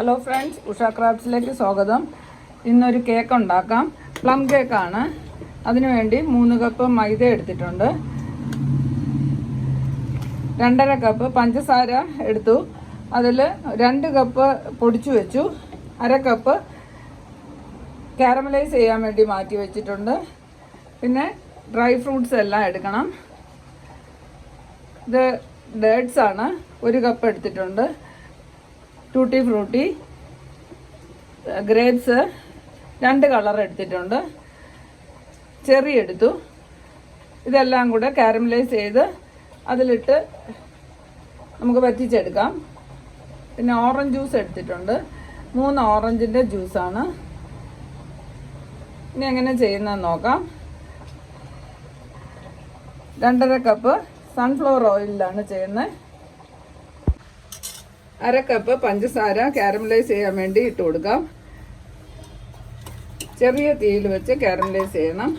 Hello friends Usha ക്രാഫ്റ്റ്സിലേക്ക് സ്വാഗതം. ഇന്നൊരു cake ഉണ്ടാക്കാം. പ്ലം കേക്കാണ് അതിനുവേണ്ടി മൂന്ന് കപ്പ് മൈദ എടുത്തിട്ടുണ്ട്. രണ്ടര കപ്പ് പഞ്ചസാര എടുത്തു. അതിൽ രണ്ട് കപ്പ് പൊടിച്ചു വെച്ചു. അര കപ്പ് കാരമലൈസ് ചെയ്യാൻ വേണ്ടി മാറ്റി വെച്ചിട്ടുണ്ട്. പിന്നെ ഡ്രൈ ഫ്രൂട്ട്സ് എല്ലാം എടുക്കണം. ഇത് ഡേറ്റ്സ് ആണ്. ഒരു കപ്പ് എടുത്തിട്ടുണ്ട്. ടൂട്ടി ഫ്രൂട്ടി ഗ്രേപ്സ് രണ്ട് കളർ എടുത്തിട്ടുണ്ട്. ചെറി എടുത്തു ഇതെല്ലാം കൂടെ കാരമലൈസ് ചെയ്ത് അതിലിട്ട് നമുക്ക് വറ്റിച്ചെടുക്കാം. പിന്നെ ഓറഞ്ച് ജ്യൂസ് എടുത്തിട്ടുണ്ട്. മൂന്ന് ഓറഞ്ചിന്റെ ജ്യൂസാണ് ഇനി എങ്ങനെ ചെയ്യുന്നതെന്ന് നോക്കാം. രണ്ടര കപ്പ് സൺഫ്ലവർ ഓയിലാണ് ചെയ്യുന്നത്. അര കപ്പ് പഞ്ചസാര കാരമലൈസ് ചെയ്യാൻ വേണ്ടി ഇട്ട് കൊടുക്കാം. ചെറിയ തീയിൽ വെച്ച് കാരമലൈസ് ചെയ്യണം.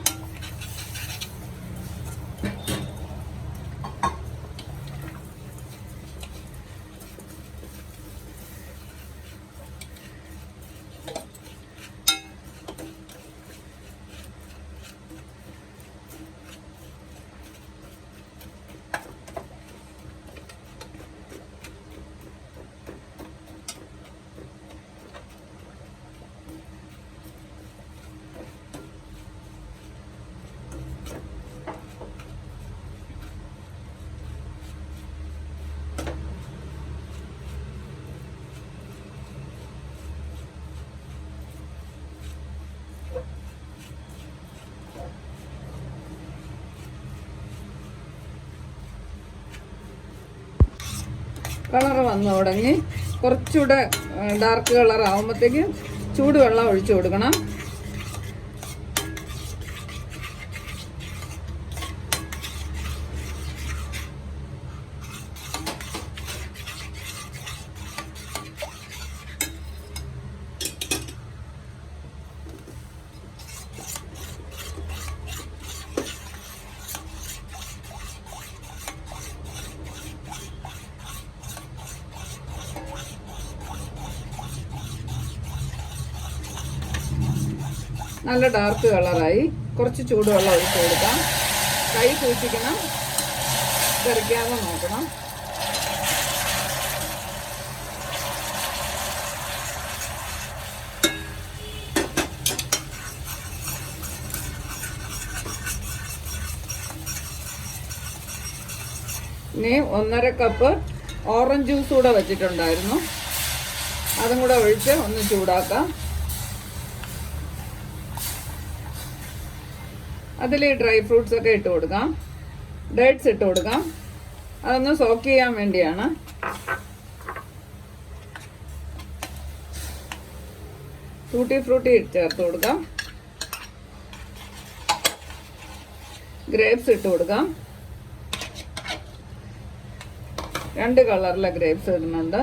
കളർ വന്നു തുടങ്ങി കുറച്ചുകൂടെ ഡാർക്ക് കളർ ആകുമ്പോഴത്തേക്കും ചൂടുവെള്ളം ഒഴിച്ചു കൊടുക്കണം. നല്ല ഡാർക്ക് കളറായി കുറച്ച് ചൂടുവെള്ളം ഒഴിച്ച് കൊടുക്കാം. കൈ സൂക്ഷിക്കണം. തെറിക്കാതെ നോക്കണം. ഇനി ഒന്നര കപ്പ് ഓറഞ്ച് ജ്യൂസ് കൂടെ വെച്ചിട്ടുണ്ടായിരുന്നു. അതും കൂടെ ഒഴിച്ച് ഒന്ന് ചൂടാക്കാം. അതിൽ ഡ്രൈ ഫ്രൂട്ട്സ് ഒക്കെ ഇട്ട് കൊടുക്കാം. ഡേറ്റ്സ് ഇട്ട് കൊടുക്കാം. അതൊന്ന് സോക്ക് ചെയ്യാൻ വേണ്ടിയാണ്. ഫ്രൂട്ടി ഫ്രൂട്ടി ചേർത്ത് കൊടുക്കാം. ഗ്രേപ്സ് ഇട്ട് കൊടുക്കാം. രണ്ട് കളറിലെ ഗ്രേപ്സ് ഇടുന്നുണ്ട്.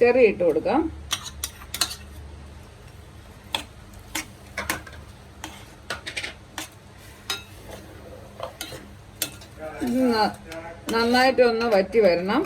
ചെറി ഇട്ട് കൊടുക്കാം. ഇത് ന- നന്നായിട്ട് ഒന്ന് വറ്റി വരണം.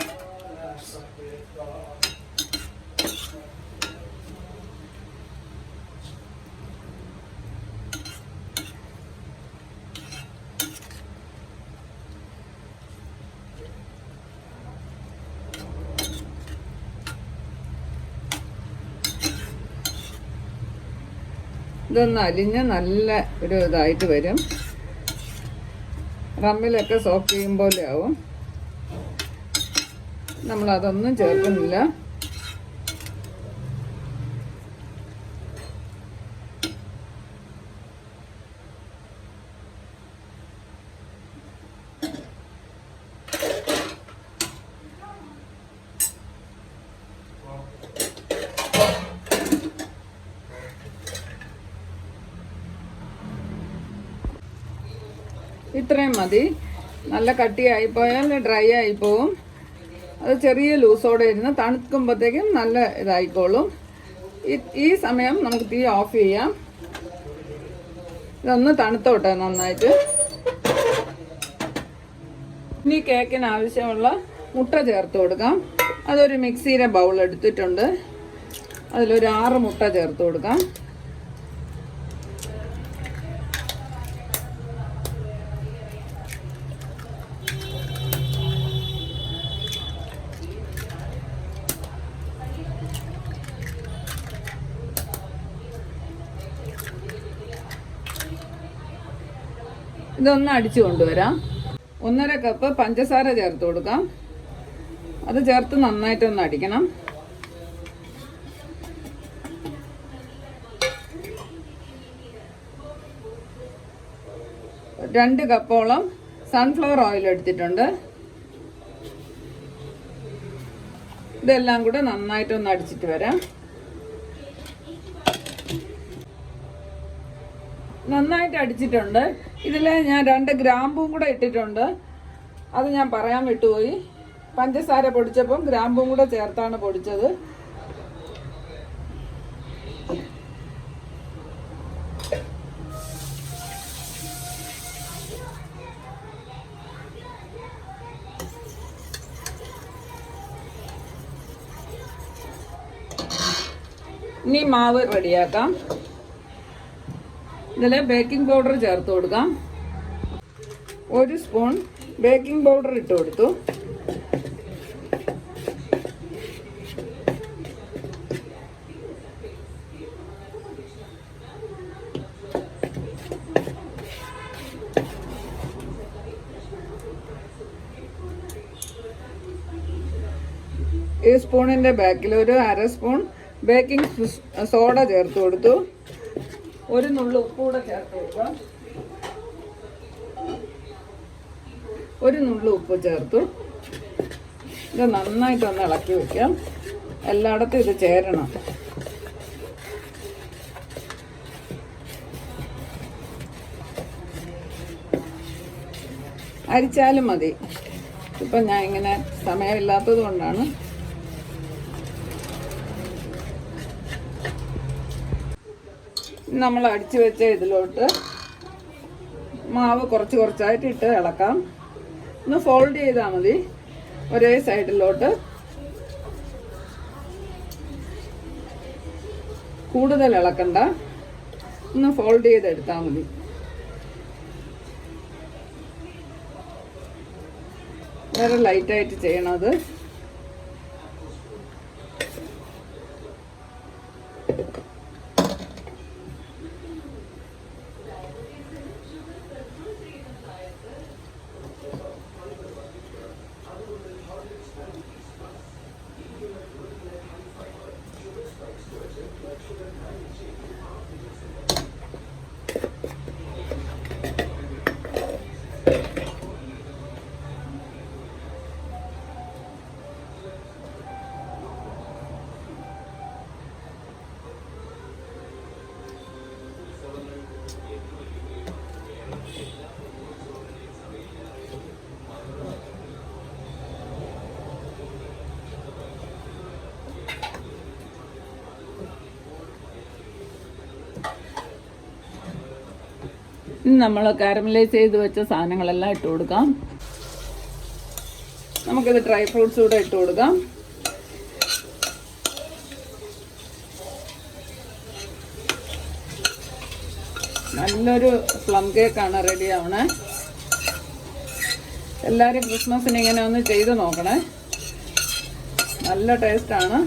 ഇതൊന്ന് അലിഞ്ഞ് നല്ല ഒരു ഇതായിട്ട് വരും. റമ്മിലൊക്കെ സോക്ക് ചെയ്യും പോലെ ആവും. നമ്മളതൊന്നും ചേർക്കുന്നില്ല. ഇത്രയും മതി. നല്ല കട്ടിയായി പോയാൽ ഡ്രൈ ആയി പോവും. അത് ചെറിയ ലൂസോടെ ഇരുന്ന് തണുക്കുമ്പോഴത്തേക്കും നല്ല ഇതായിക്കോളും. ഈ- ഈ സമയം നമുക്ക് തീ ഓഫ് ചെയ്യാം. ഇതൊന്ന് തണുത്തോട്ടെ നന്നായിട്ട്. ഇനി കേക്കിന് ആവശ്യമുള്ള മുട്ട ചേർത്ത് കൊടുക്കാം. അതൊരു മിക്സിയുടെ ബൗൾ എടുത്തിട്ടുണ്ട്. അതിലൊരു ആറ് മുട്ട ചേർത്ത് കൊടുക്കാം. ഇതൊന്ന് അടിച്ചു കൊണ്ടുവരാം. ഒന്നര കപ്പ് പഞ്ചസാര ചേർത്ത് കൊടുക്കാം. അത് ചേർത്ത് നന്നായിട്ടൊന്ന് അടിക്കണം. രണ്ട് കപ്പോളം സൺഫ്ലവർ ഓയിൽ എടുത്തിട്ടുണ്ട്. ഇതെല്ലാം കൂടെ നന്നായിട്ടൊന്ന് അടിച്ചിട്ട് വരാം. നന്നായിട്ട് അടിച്ചിട്ടുണ്ട്. ഇതിൽ ഞാൻ രണ്ട് ഗ്രാമ്പും കൂടെ ഇട്ടിട്ടുണ്ട്. അത് ഞാൻ പറയാൻ വിട്ടുപോയി. പഞ്ചസാര പൊടിച്ചപ്പം ഗ്രാമ്പും കൂടെ ചേർത്താണ് പൊടിച്ചത്. ഇനി മാവ് റെഡിയാക്കാം. ഇതിൽ ബേക്കിംഗ് പൗഡർ ചേർത്ത് കൊടുക്കാം. ഒരു സ്പൂൺ ബേക്കിംഗ് പൗഡർ ഇട്ട് കൊടുത്തു. ഈ സ്പൂണിന്റെ ബാക്കിൽ ഒരു അര സ്പൂൺ ബേക്കിംഗ് സോഡ ചേർത്ത് കൊടുത്തു. ഒരു നുള്ളു ഉപ്പ് കൂടെ ചേർത്ത് കൊടുക്കാം ഒരു നുള്ളു ഉപ്പ് ചേർത്തു. ഇത് നന്നായിട്ടൊന്ന് ഇളക്കി വെക്കാം. എല്ലായിടത്തും ഇത് ചേരണം. അരിച്ചാലും മതി. ഇപ്പം ഞാൻ ഇങ്ങനെ സമയമില്ലാത്തത് കൊണ്ടാണ് നമ്മൾ അടിച്ചു വെച്ച ഇതിലോട്ട് മാവ് കുറച്ച് കുറച്ചായിട്ട് ഇട്ട് ഇളക്കാം. ഒന്ന് ഫോൾഡ് ചെയ്താൽ മതി. ഒരേ സൈഡിലോട്ട് കൂടുതൽ ഇളക്കണ്ട. ഒന്ന് ഫോൾഡ് ചെയ്തെടുത്താൽ മതി. വേറെ ലൈറ്റായിട്ട് ചെയ്യണത് ഇനി നമ്മൾ കാരമലൈസ് ചെയ്ത് വെച്ച സാധനങ്ങളെല്ലാം ഇട്ട് കൊടുക്കാം. നമുക്കിത് ഡ്രൈ ഫ്രൂട്ട്സ് കൂടെ ഇട്ട് കൊടുക്കാം. നല്ലൊരു പ്ലം കേക്കാണ് റെഡി ആവണേ. എല്ലാവരും ക്രിസ്മസിന് ഇങ്ങനെ ഒന്ന് ചെയ്ത് നോക്കണേ. നല്ല ടേസ്റ്റാണ്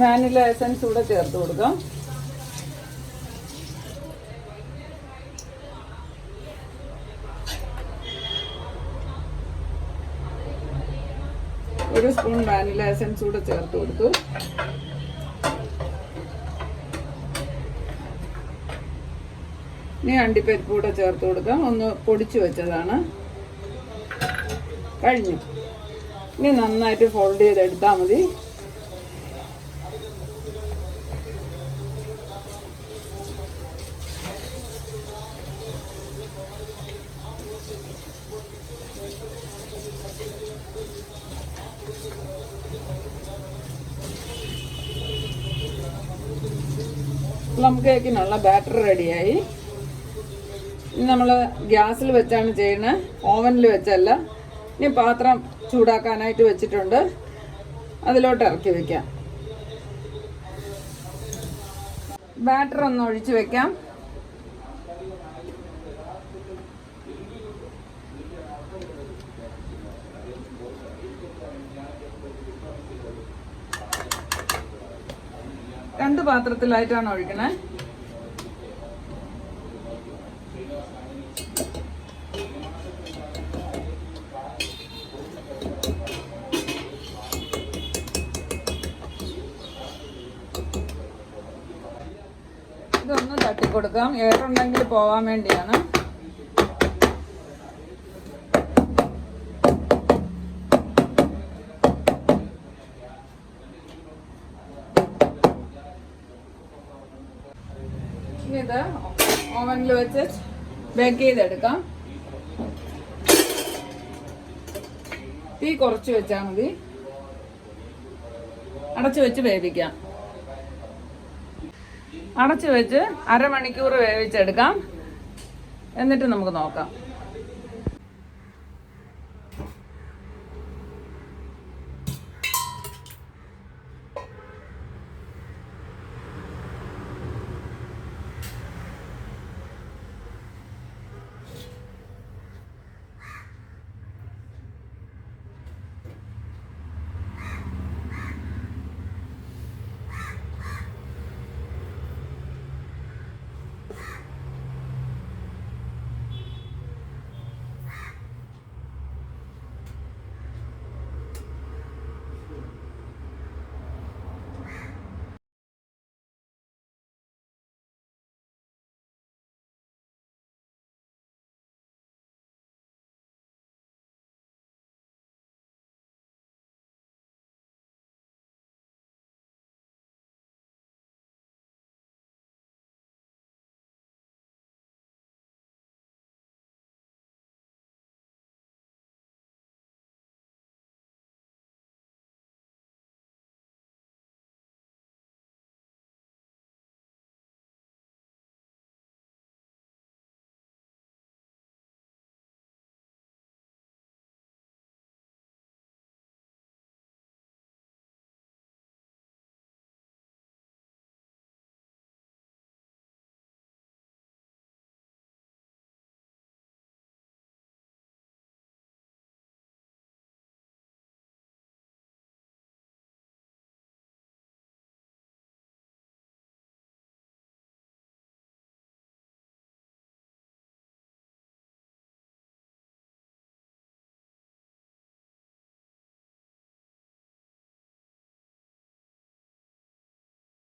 വാനില എസൻസ് കൂടെ ചേർത്ത് കൊടുക്കാം. ഒരു സ്പൂൺ വാനില എസൻസ് കൂടെ ചേർത്ത് കൊടുത്തു. ഇനി അണ്ടിപ്പരിപ്പ് കൂടെ ചേർത്ത് കൊടുക്കാം. ഒന്ന് പൊടിച്ചു വെച്ചതാണ്. കഴിഞ്ഞു. ഇനി നന്നായിട്ട് ഫോൾഡ് ചെയ്ത് ചെയ്തെടുത്താൽ മതി. പ്ലം നല്ല ബാറ്റർ റെഡിയായി ഇനി നമ്മൾ ഗ്യാസിൽ വെച്ചാണ് ചെയ്യുന്നത് ഓവനിൽ വെച്ചല്ല. ഇനി പാത്രം ചൂടാക്കാനായിട്ട് വെച്ചിട്ടുണ്ട്. അതിലോട്ട് ഇറക്കി വെക്കാം. ബാറ്റർ ഒന്ന് ഒഴിച്ച് വെക്കാം. രണ്ട് പാത്രത്തിലായിട്ടാണ് ഒഴിക്കണേ. ഇതൊന്ന് തട്ടിക്കൊടുക്കാം. ഏറുണ്ടെങ്കിൽ പോവാൻ വേണ്ടിയാണ് ഇനി ഇത് ഓവനിൽ വെച്ച് ബേക്ക് ചെയ്തെടുക്കാം. തീ കുറച്ച് വെച്ചാൽ മതി. അടച്ചു വെച്ച് വേവിക്കാം. അടച്ചു വെച്ച് അരമണിക്കൂർ വേവിച്ചെടുക്കാം. എന്നിട്ട് നമുക്ക് നോക്കാം.